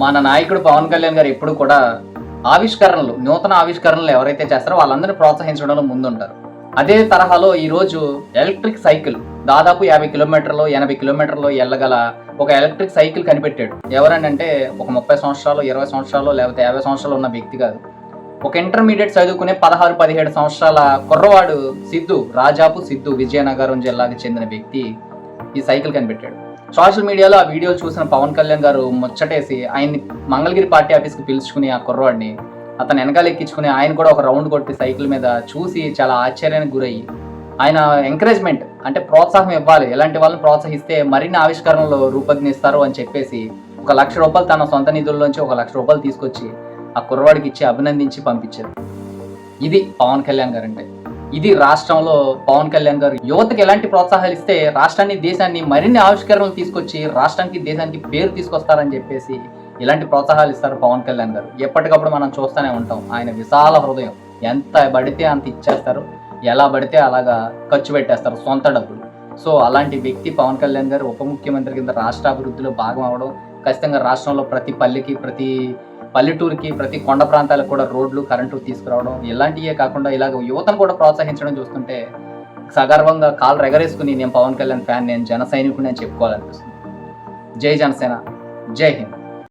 మన నాయకుడు పవన్ కళ్యాణ్ గారు ఎప్పుడు కూడా ఆవిష్కరణలు నూతన ఆవిష్కరణలు ఎవరైతే చేస్తారో వాళ్ళందరినీ ప్రోత్సహించడంలో ముందుంటారు. అదే తరహాలో ఈరోజు ఎలక్ట్రిక్ సైకిల్ దాదాపు యాభై కిలోమీటర్లు ఎనభై కిలోమీటర్లు వెళ్ళగల ఒక ఎలక్ట్రిక్ సైకిల్ కనిపెట్టాడు. ఎవరనంటే ఒక ముప్పై సంవత్సరాలు ఇరవై సంవత్సరాలు లేకపోతే యాభై సంవత్సరాలు ఉన్న వ్యక్తి కాదు. ఒక ఇంటర్మీడియట్ చదువుకునే పదహారు పదిహేడు సంవత్సరాల కుర్రవాడు సిద్ధు రాజాపు సిద్ధు విజయనగరం జిల్లాకి చెందిన వ్యక్తి ఈ సైకిల్ కనిపెట్టాడు. సోషల్ మీడియాలో ఆ వీడియో చూసిన పవన్ కళ్యాణ్ గారు ముచ్చటేసి ఆయన్ని మంగళగిరి పార్టీ ఆఫీస్కి పిలుచుకుని ఆ కుర్రవాడిని అతను వెనకాల ఎక్కించుకుని ఆయన కూడా ఒక రౌండ్ కొట్టి సైకిల్ మీద చూసి చాలా ఆశ్చర్యానికి గురయ్యి. ఆయన ఎంకరేజ్మెంట్ అంటే ప్రోత్సాహం ఇవ్వాలి. ఇలాంటి వాళ్ళని ప్రోత్సహిస్తే మరిన్ని ఆవిష్కరణలు రూపొందిస్తారు అని చెప్పేసి ఒక లక్ష రూపాయలు తన సొంత నిధుల్లోంచి ఒక లక్ష రూపాయలు తీసుకొచ్చి ఆ కుర్రవాడికి ఇచ్చి అభినందించి పంపించారు. ఇది పవన్ కళ్యాణ్ గారు అంటే ఇది రాష్ట్రంలో పవన్ కళ్యాణ్ గారు యువతకి ఎలాంటి ప్రోత్సాహాలు ఇస్తే రాష్ట్రాన్ని దేశాన్ని మరిన్ని ఆవిష్కరణలు తీసుకొచ్చి రాష్ట్రానికి దేశానికి పేరు తీసుకొస్తారని చెప్పేసి ఇలాంటి ప్రోత్సాహాలు ఇస్తారు పవన్ కళ్యాణ్ గారు. ఎప్పటికప్పుడు మనం చూస్తూనే ఉంటాం. ఆయన విశాల హృదయం. ఎంత పడితే అంత ఇచ్చేస్తారు. ఎలా పడితే అలాగా ఖర్చు పెట్టేస్తారు సొంత డబ్బులు. సో అలాంటి వ్యక్తి పవన్ కళ్యాణ్ గారు ఉప ముఖ్యమంత్రి కింద రాష్ట్ర అభివృద్ధిలో భాగం అవడం ఖచ్చితంగా రాష్ట్రంలో ప్రతి పల్లెకి ప్రతి పల్లెటూరుకి ప్రతి కొండ ప్రాంతాలకు కూడా రోడ్లు కరెంటు తీసుకురావడం ఇలాంటివే కాకుండా ఇలాగ యువతను కూడా ప్రోత్సహించడం చూస్తుంటే సగర్వంగా కాలు రెగరేసుకుని నేను పవన్ కళ్యాణ్ ఫ్యాన్ నేను జన సైనికుడిని అని చెప్పుకోవాలనిపిస్తుంది. జై జనసేన. జై హింద్.